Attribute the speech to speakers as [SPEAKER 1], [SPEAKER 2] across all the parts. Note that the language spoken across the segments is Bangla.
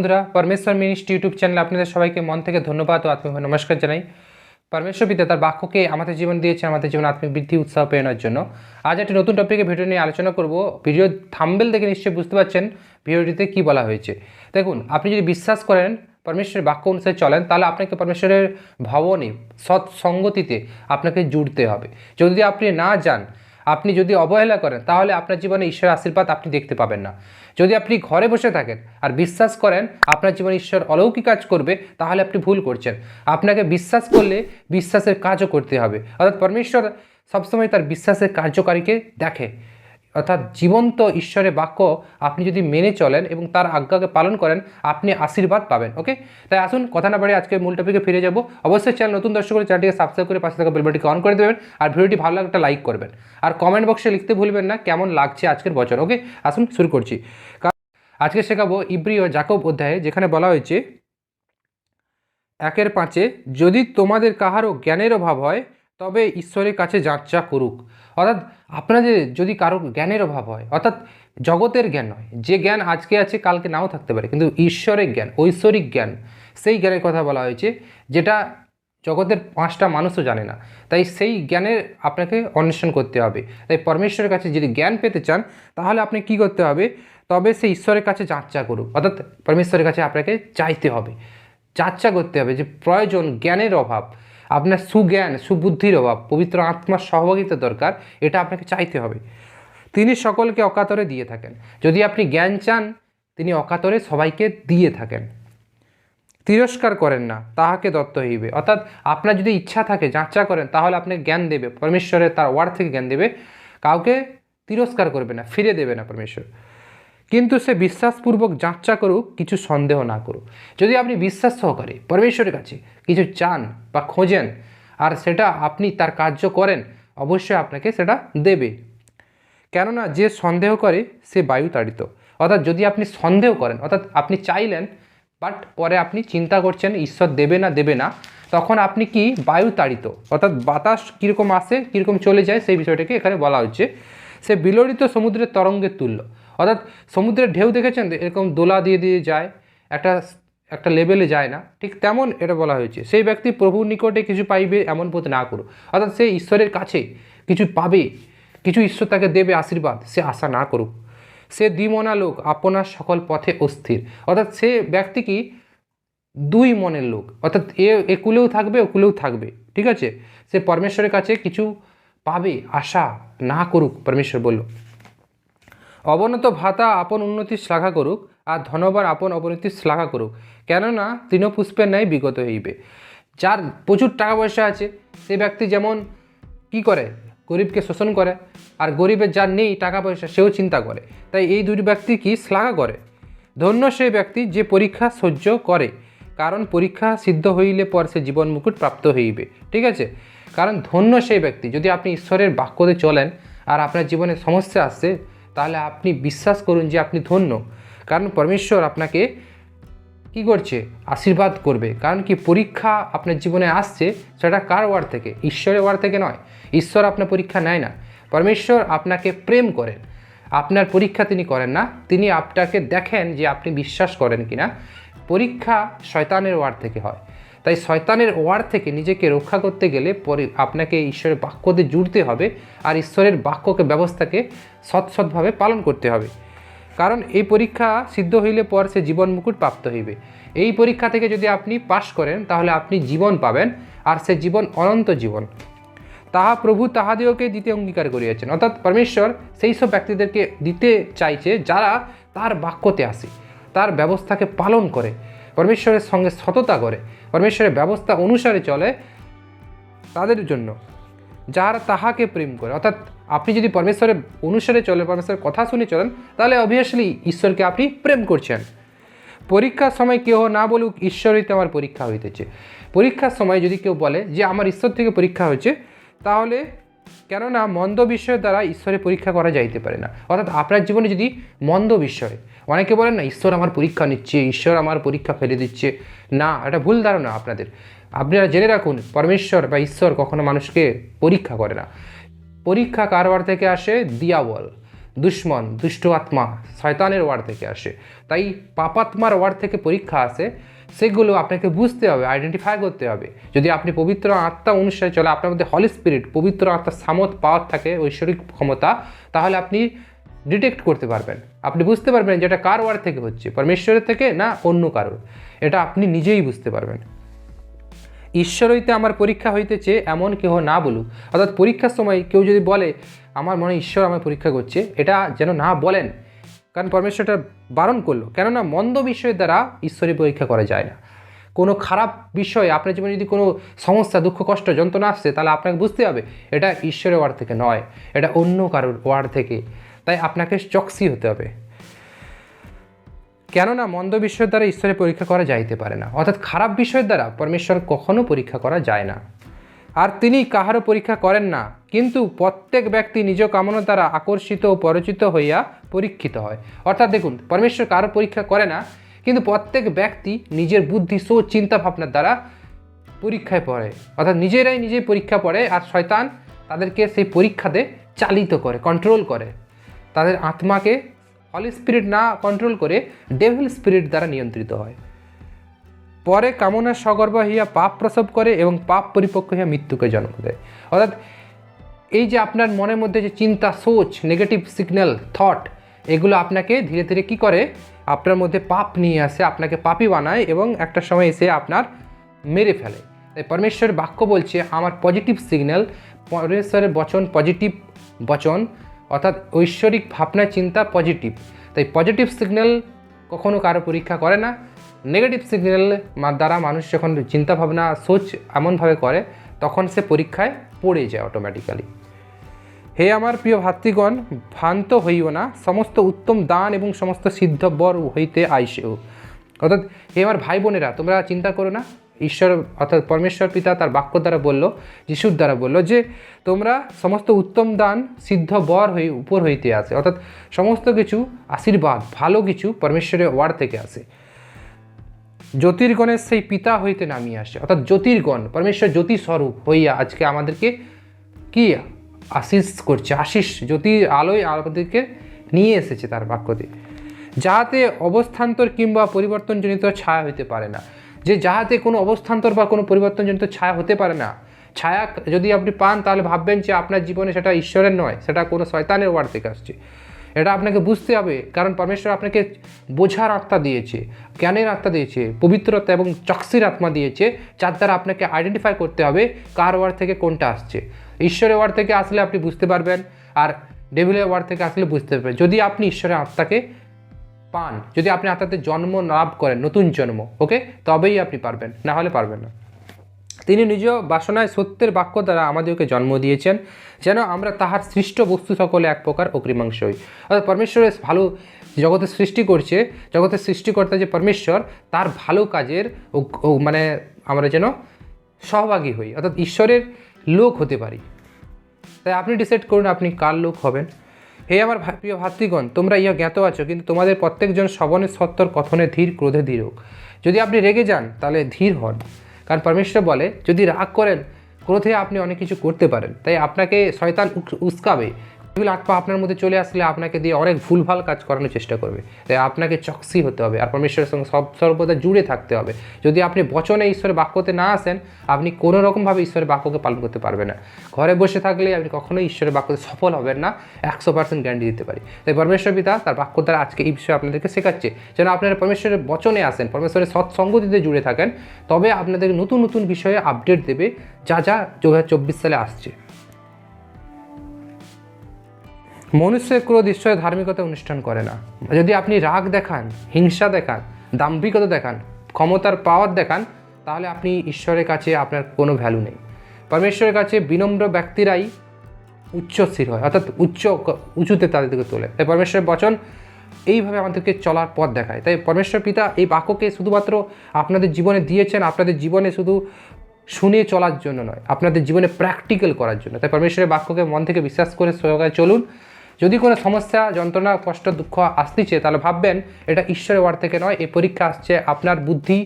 [SPEAKER 1] বন্ধুরা, পরমেশ্বর মিনিস্ট ইউটিউব চ্যানেলে আপনাদের সবাইকে মন থেকে ধন্যবাদ ও আত্মিক নমস্কার জানাই। পরমেশ্বর পিতা তার বাক্যকে আমাদের জীবন দিয়েছে, আমাদের জীবন আত্মিক বৃদ্ধি উৎসাহ প্রেরণার জন্য। আজ একটি নতুন টপিকে ভিডিও নিয়ে আলোচনা করব। ভিডিও থাম্বেল দেখে নিশ্চয়ই বুঝতে পারছেন ভিডিওটিতে কী বলা হয়েছে। দেখুন, আপনি যদি বিশ্বাস করেন পরমেশ্বরের বাক্য অনুসারে চলেন, তাহলে আপনাকে পরমেশ্বরের ভবনে সৎ সঙ্গতিতে আপনাকে জুড়তে হবে। যদি আপনি না যান আপনি যদি অবহেলা করেন, তাহলে আপনার জীবনে ঈশ্বরের আশীর্বাদ আপনি দেখতে পাবেন না। যদি আপনি ঘরে বসে থাকেন আর বিশ্বাস করেন আপনার জীবনে ঈশ্বর অলৌকিক কাজ করবে, তাহলে আপনি ভুল করছেন। আপনাকে বিশ্বাস করলে বিশ্বাসের কাজও করতে হবে। অর্থাৎ পরমেশ্বর সবসময় তার বিশ্বাসের কার্যকারীকে দেখে। অর্থাৎ জীবন্ত ঈশ্বরের বাক্য আপনি যদি মেনে চলেন এবং তার আজ্ঞাকে পালন করেন, আপনি আশীর্বাদ পাবেন ওকে তাই আসুন, কথা না বাড়ি আজকে মূল টপিকে ফিরে যাব। অবশ্যই চ্যানেল নতুন দর্শক করে চ্যানেলটিকে সাবস্ক্রাইব করে পাশে থাকা বেলবাটিকে অন করে দেবেন আর ভিডিওটি ভালো লাগলে একটা লাইক করবেন। আর কমেন্ট বক্সে লিখতে ভুলবেন না, কেমন লাগছে আজকের বছর ওকে আসুন, শুরু করছি। আজকে শেখাবো ইব্রি ও জাকব অধ্যায়ে, যেখানে বলা হয়েছে, একের পাঁচে, যদি তোমাদের কাহারও জ্ঞানের অভাব হয় তবে ঈশ্বরের কাছে যাত্রা করুক। অর্থাৎ আপনাদের যদি কারও জ্ঞানের অভাব হয়, অর্থাৎ জগতের জ্ঞান নয়, যে জ্ঞান আজকে আছে, কালকে নাও থাকতে পারে, কিন্তু ঈশ্বরের জ্ঞান, ঐশ্বরিক জ্ঞান, সেই জ্ঞানের কথা বলা হয়েছে, যেটা জগতের পাঁচটা মানুষও জানে না। তাই সেই জ্ঞানের আপনাকে অন্বেষণ করতে হবে। তাই পরমেশ্বরের কাছে যদি জ্ঞান পেতে চান, তাহলে আপনি কি করতে হবে? তবে সেই ঈশ্বরের কাছে যাত্রা করুক, অর্থাৎ পরমেশ্বরের কাছে আপনাকে চাইতে হবে। যাত্রা করতে হবে, যে প্রয়োজন জ্ঞানের অভাব আপনার সুজ্ঞান, সুবুদ্ধির অভাব, পবিত্র আত্মার সহভাগিতা দরকার, এটা আপনাকে চাইতে হবে। তিনি সকলকে অকাতরে দিয়ে থাকেন। যদি আপনি জ্ঞান চান, তিনি অকাতরে সবাইকে দিয়ে থাকেন। তিরস্কার করেন না, তাহাকে দত্ত হইবে। অর্থাৎ আপনার যদি ইচ্ছা থাকে যাত্রা করেন, তাহলে আপনি জ্ঞান দেবে, পরমেশ্বরের তার ওয়ার্ড থেকে জ্ঞান দেবে। কাউকে তিরস্কার করবে না, ফিরে দেবে না পরমেশ্বর। কিন্তু সে বিশ্বাসপূর্বক যাত্রা করুক, কিছু সন্দেহ না করুক। যদি আপনি বিশ্বাস সহকারে পরমেশ্বরের কাছে কিছু চান বা খোঁজেন, আর সেটা আপনি তার কার্য করেন, অবশ্যই আপনাকে সেটা দেবে। কেননা যে সন্দেহ করে, সে বায়ু তাড়িত। অর্থাৎ যদি আপনি সন্দেহ করেন, অর্থাৎ আপনি চাইলেন, বাট পরে আপনি চিন্তা করছেন, ঈশ্বর দেবে না দেবে না, তখন আপনি কি বায়ু তাড়িত? অর্থাৎ বাতাস কীরকম আসে, কীরকম চলে যায়, সেই বিষয়টাকে এখানে বলা হচ্ছে। সে বিলড়িত সমুদ্রের তরঙ্গের তুল্য। অর্থাৎ সমুদ্রের ঢেউ দেখেছেন? এরকম দোলা দিয়ে দিয়ে যায়, একটা একটা লেভেলে যায় না। ঠিক তেমন এটা বলা হয়েছে। সেই ব্যক্তি প্রভুর নিকটে কিছু পাইবে এমন বোধ না করুক। অর্থাৎ সে ঈশ্বরের কাছে কিছু পাবে, কিছু ঈশ্বর তাকে দেবে আশীর্বাদ, সে আশা না করুক। সে দ্বিমনা লোক, আপনার সকল পথে অস্থির। অর্থাৎ সে ব্যক্তি কি? দুই মনের লোক। অর্থাৎ এ এ কুলেও থাকবে, ও কুলেও থাকবে। ঠিক আছে? সে পরমেশ্বরের কাছে কিছু পাবে, আশা না করুক, পরমেশ্বর বলল। অবনত ভাতা আপন উন্নতি শ্লাঘা করুক আর ধনবার আপন অবনতি শ্লাঘা করুক। কেননা তৃণপুষ্পের ন্যায় বিগত হইবে যার প্রচুর টাকা পয়সা আছে, সে ব্যক্তি যেমন কি করে? গরিবকে শোষণ করে, আর গরিবের যার নেই টাকা পয়সা, সেও চিন্তা করে। তাই এই দুটি ব্যক্তি কি শ্লাঘা করে? ধন্য সেই ব্যক্তি যে পরীক্ষা সহ্য করে, কারণ পরীক্ষা সিদ্ধ হইলে পর সে জীবন মুকুট প্রাপ্ত হইবে। ঠিক আছে? কারণ ধন্য সেই ব্যক্তি। যদি আপনি ঈশ্বরের বাক্যতে চলেন আর আপনার জীবনে সমস্যা আসছে তাহলে আপনি বিশ্বাস করুন যে আপনি ধন্য। কারণ পরমেশ্বর আপনাকে কি করছে? আশীর্বাদ করবে। কারণ কি পরীক্ষা আপনার জীবনে আসছে, সেটা কার ওয়ার থেকে? ঈশ্বরের ওয়ার থেকে নয়। ঈশ্বর আপনার পরীক্ষা নেয় না। পরমেশ্বর আপনাকে প্রেম করেন। আপনার পরীক্ষা তিনি করেন না। তিনি আপনাকে দেখেন যে আপনি বিশ্বাস করেন কিনা। পরীক্ষা শয়তানের ওয়ার থেকে হয়। তাই শয়তানের ওয়ার থেকে নিজেকে রক্ষা করতে গেলে পরে আপনাকে ঈশ্বরের বাক্যতে জুড়তে হবে আর ঈশ্বরের বাক্যকে ব্যবস্থাকে সৎ সৎভাবে পালন করতে হবে। কারণ এই পরীক্ষা সিদ্ধ হইলে পর সে জীবন মুকুট প্রাপ্ত হইবে। এই পরীক্ষা থেকে যদি আপনি পাশ করেন, তাহলে আপনি জীবন পাবেন আর সে জীবন অনন্ত জীবন। তাহা প্রভু তাহাদিওকে দিতে অঙ্গীকার করিয়াছেন। অর্থাৎ পরমেশ্বর সেই সব ব্যক্তিদেরকে দিতে চাইছে যারা তার বাক্যতে আসে, তার ব্যবস্থাকে পালন করে। পরমেশ্বরের সঙ্গে সততা করে, পরমেশ্বরের ব্যবস্থা অনুসারে চলে তাদের জন্য। যারা তাহাকে প্রেম করে, অর্থাৎ আপনি যদি পরমেশ্বরের অনুসারে চলেন, পরমেশ্বরের কথা শুনে চলেন, তাহলে অবভিয়াসলি ঈশ্বরকে আপনি প্রেম করছেন। পরীক্ষার সময় কেউ না বলুক ঈশ্বর হইতে আমার পরীক্ষা হইতেছে। পরীক্ষার সময় যদি কেউ বলে যে, আমার ঈশ্বর থেকে পরীক্ষা হয়েছে, তাহলে কেননা মন্দ বিষয়ের দ্বারা ঈশ্বরের পরীক্ষা করা যাইতে পারে না। অর্থাৎ আপনার জীবনে যদি মন্দ বিষয় অনেকে বলেন না, ঈশ্বর আমার পরীক্ষা নিচ্ছে, ঈশ্বর আমার পরীক্ষা ফেলে দিচ্ছে। না, এটা ভুল ধারণা আপনাদের। আপনারা জেনে রাখুন, পরমেশ্বর বা ঈশ্বর কখনো মানুষকে পরীক্ষা করে না। পরীক্ষা কারবার থেকে আসে? দিয়াবল। দুশ্মন, দুষ্ট আত্মা, শয়তানের ওয়ার্ড থেকে আসে। তাই পাপাত্মার ওয়ার্ড থেকে পরীক্ষা আসে। সেগুলো আপনাকে বুঝতে হবে আইডেন্টিফাই করতে হবে। যদি আপনি পবিত্র আত্মা অনুসারে চলে, আপনার মধ্যে হলি স্পিরিট পবিত্র আত্মার সামত পাওয়ার থাকে, ঐশ্বরিক ক্ষমতা, তাহলে আপনি ডিটেক্ট করতে পারবেন। আপনি বুঝতে পারবেন যে এটা কার ওয়ার্ড থেকে হচ্ছে, পরমেশ্বরের থেকে না অন্য কারোর? এটা আপনি নিজেই বুঝতে পারবেন। ঈশ্বর হইতে আমার পরীক্ষা হইতেছে এমন কেহ না বলুক। অর্থাৎ পরীক্ষার সময় কেউ যদি বলে, আমার মনে ঈশ্বর আমার পরীক্ষা করছে, এটা যেন না বলেন কারণ পরমেশ্বর এটা বারণ করল। কেননা মন্দ বিষয়ের দ্বারা ঈশ্বরের পরীক্ষা করা যায় না। কোনো খারাপ বিষয়, আপনার জীবনে যদি কোনো সমস্যা, দুঃখ, কষ্ট, যন্ত্রণা আসছে, তাহলে আপনাকে বুঝতে হবে, এটা ঈশ্বরের ওয়ার্ড থেকে নয়, এটা অন্য কারোর ওয়ার্ড থেকে। তাই আপনাকে চকসি হতে হবে। কেননা মন্দ বিষয়ের দ্বারা ঈশ্বরের পরীক্ষা করা যাইতে পারে না। অর্থাৎ খারাপ বিষয়ের দ্বারা পরমেশ্বর কখনো পরীক্ষা করা যায় না। আর তিনি কাহারও পরীক্ষা করেন না। কিন্তু প্রত্যেক ব্যক্তি নিজ কামনা দ্বারা আকর্ষিত ও পরিচিত হইয়া পরীক্ষিত হয়। অর্থাৎ দেখুন, পরমেশ্বর কারও পরীক্ষা করে না, কিন্তু প্রত্যেক ব্যক্তি নিজের বুদ্ধি, সোচ, চিন্তা ভাবনার দ্বারা পরীক্ষায় পড়ে। অর্থাৎ নিজেরাই নিজেই পরীক্ষা পড়ে আর শয়তান তাদেরকে সেই পরীক্ষাতে চালিত করে কন্ট্রোল করে। তাদের আত্মাকে হলি স্পিরিট না কন্ট্রোল করে ডেভিল স্পিরিট দ্বারা নিয়ন্ত্রিত হয়। পরে কামনা সগর্ব হইয়া পাপ প্রসব করে এবং পাপ পরিপক্ক হইয়া মৃত্যুকে জন্ম দেয়। অর্থাৎ এই যে আপনার মনের মধ্যে যে চিন্তা, সোচ নেগেটিভ সিগন্যাল থট এগুলো আপনাকে ধীরে ধীরে কি করে? আপনার মধ্যে পাপ নিয়ে আসে, আপনাকে পাপি বানায় এবং একটা সময় এসে আপনার মেরে ফেলে। তাই পরমেশ্বরের বাক্য বলছে, আমার পজিটিভ সিগন্যাল পরমেশ্বরের বচন পজিটিভ বচন, অর্থাৎ ঐশ্বরিক ভাবনা, চিন্তা পজিটিভ তাই পজিটিভ সিগন্যাল কখনো কারও পরীক্ষা করে না। নেগেটিভ সিগন্যাল দ্বারা মানুষ যখন চিন্তা ভাবনা সোচ এমনভাবে করে, তখন সে পরীক্ষায় পড়ে যায় অটোমেটিক্যালি হে আমার প্রিয় ভাতৃগণ, ভ্রান্ত হইও না, সমস্ত উত্তম দান এবং সমস্ত সিদ্ধ বর হইতে আইসেও। অর্থাৎ হে আমার ভাই বোনেরা তোমরা চিন্তা করো না। ঈশ্বর, অর্থাৎ পরমেশ্বর পিতা তার বাক্য দ্বারা বলল, যিশুর দ্বারা বলল যে, তোমরা সমস্ত উত্তম দান, সিদ্ধ বর হই উপর হইতে আসে অর্থাৎ সমস্ত কিছু আশীর্বাদ, ভালো কিছু পরমেশ্বরের ওয়ার্ড থেকে আসে। জ্যোতির্গণের সেই পিতা হইতে নামিয়ে আসে। অর্থাৎ জ্যোতির্গণ, পরমেশ্বর জ্যোতি স্বরূপ হইয়া আজকে আমাদেরকে কি আশিস করছে আশিস জ্যোতির আলোয় আমাদেরকে নিয়ে এসেছে তার বাক্য দিয়ে যাহাতে অবস্থান্তর কিংবা পরিবর্তনজনিত ছায়া হইতে পারে না। যে যাহাতে কোনো অবস্থান্তর বা কোনো পরিবর্তনজনিত ছায়া হতে পারে না, ছায়া যদি আপনি পান তাহলে ভাববেন যে আপনার জীবনে সেটা ঈশ্বরের নয়, সেটা কোনো শয়তানের ওয়ার্ড থেকে আসছে। এটা আপনাকে বুঝতে হবে, কারণ পরমেশ্বর আপনাকে বোঝার আত্মা দিয়েছে, জ্ঞানের আত্মা দিয়েছে, পবিত্রতা এবং চক্সির আত্মা দিয়েছে, যার দ্বারা আপনাকে আইডেন্টিফাই করতে হবে কার ওয়ার্ড থেকে কোনটা আসছে। ঈশ্বরের ওয়ার্ড থেকে আসলে আপনি বুঝতে পারবেন আর ডেভিলের ওয়ার্ড থেকে আসলে বুঝতে পারবেন। যদি আপনি ঈশ্বরের আত্মাকে পান, যদি আপনি আত্মাতে জন্ম লাভ করেন, নতুন জন্ম ওকে তবেই আপনি পারবেন, না হলে পারবেন না। তিনি নিজ বাসনায় সত্যের বাক্য দ্বারা আমাদেরকে জন্ম দিয়েছেন, যেন আমরা তাহার সৃষ্ট বস্তু সকলে এক প্রকার অগ্রিমাংশ হই অর্থাৎ পরমেশ্বরের ভালো জগতের সৃষ্টি করছে জগতের সৃষ্টিকর্তা যে পরমেশ্বর, তার ভালো কাজের মানে আমরা যেন সহভাগী হই, অর্থাৎ ঈশ্বরের লোক হতে পারি। তাই আপনি ডিসাইড করুন আপনি কার লোক হবেন। হে আমার প্রিয় ভাতৃগণ, তোমরা ইহা জ্ঞাত আছো, কিন্তু তোমাদের প্রত্যেকজন শ্রবণে সত্তর কথনে ধীর, ক্রোধে ধীর হোক যদি আপনি রেগে যান, তাহলে ধীর হন। কারণ পরমেশ্বর বলে, যদি রাগ করেন ক্রোধে আপনি অনেক কিছু করতে পারেন। তাই আপনাকে শয়তান উস্কাবে। এগুলো আত্মা আপনার মধ্যে চলে আসলে আপনাকে দিয়ে অনেক ভুলভাল কাজ করানোর চেষ্টা করবে। তাই আপনাকে চকসি হতে হবে, আর পরমেশ্বরের সঙ্গে সব সর্বদা জুড়ে থাকতে হবে। যদি আপনি বচনে ঈশ্বরের বাক্যতে না আসেন, আপনি কোনো রকমভাবে ঈশ্বরের বাক্যকে পালন করতে পারবেন না। ঘরে বসে থাকলে আপনি কখনোই ঈশ্বরের বাক্যতে সফল হবেন না, একশো পার্সেন্ট গ্যারান্টি দিতে পারি। তাই পরমেশ্বর পিতা তার বাক্য দ্বারা আজকে এই বিষয়ে আপনাদেরকে শেখাচ্ছে, যেন আপনারা পরমেশ্বরের বচনে আসেন, পরমেশ্বরের সৎসঙ্গতিতে জুড়ে থাকেন। তবে আপনাদের নতুন নতুন বিষয়ে আপডেট দেবে যা যা দু চব্বিশ সালে আসছে। মনুষ্যের ক্রোধ ঈশ্বরের ধার্মিকতা অনুষ্ঠান করে না। যদি আপনি রাগ দেখান, হিংসা দেখান, দাম্ভিকতা দেখান, ক্ষমতার পাওয়ার দেখান, তাহলে আপনি ঈশ্বরের কাছে আপনার কোনো ভ্যালু নেই। পরমেশ্বরের কাছে বিনম্র ব্যক্তিরাই উচ্চস্থির হয়, অর্থাৎ উচ্চ উঁচুতে তাদেরকে তোলে। তাই পরমেশ্বরের বচন এইভাবে আমাদেরকে চলার পথ দেখায়। তাই পরমেশ্বর পিতা এই বাক্যকে শুধুমাত্র আপনাদের জীবনে দিয়েছেন, আপনাদের জীবনে শুধু শুনে চলার জন্য নয়, আপনাদের জীবনে প্র্যাকটিক্যাল করার জন্য। তাই পরমেশ্বরের বাক্যকে মন থেকে বিশ্বাস করে সহকারে চলুন যদি কোনো সমস্যা, যন্ত্রণা, কষ্ট, দুঃখ আসতেছে, তাহলে ভাববেন এটা ঈশ্বরের ওয়ার্ড থেকে নয়, এই পরীক্ষা আসছে আপনার বুদ্ধি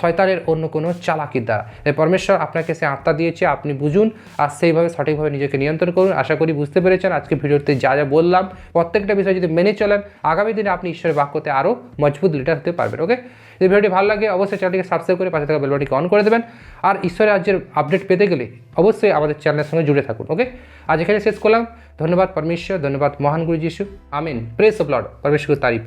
[SPEAKER 1] শয়তানের অন্য কোনো চালাকির দ্বারা। পরমেশ্বর, আপনাকে সে আত্মা দিয়েছে, আপনি বুঝুন আর সেইভাবে সঠিকভাবে নিজেকে নিয়ন্ত্রণ করুন। আশা করি বুঝতে পেরেছেন, আজকে ভিডিওতে যা যা বললাম। প্রত্যেকটা বিষয় যদি মেনে চলেন, আগামী দিনে আপনি ঈশ্বরের বাক্যতে আরও মজবুত লিডার হতে পারবেন ওকে যদি ভিডিওটি ভালো লাগে, অবশ্যই চ্যানেলটিকে সাবস্ক্রাইব করে পাশে থাকা বেলবাটিকে অন করে দেবেন। আর ঈশ্বরের রাজ্যের আপডেট পেতে গেলে অবশ্যই আমাদের চ্যানেলের সঙ্গে জুড়ে থাকুন ওকে আজ এখানে শেষ করলাম। ধন্যবাদ পরমেশ্বর, ধন্যবাদ মহান গুরু যিশু। আমিন। প্রেস অফ লর্ড পরমেশ্বর তারিফ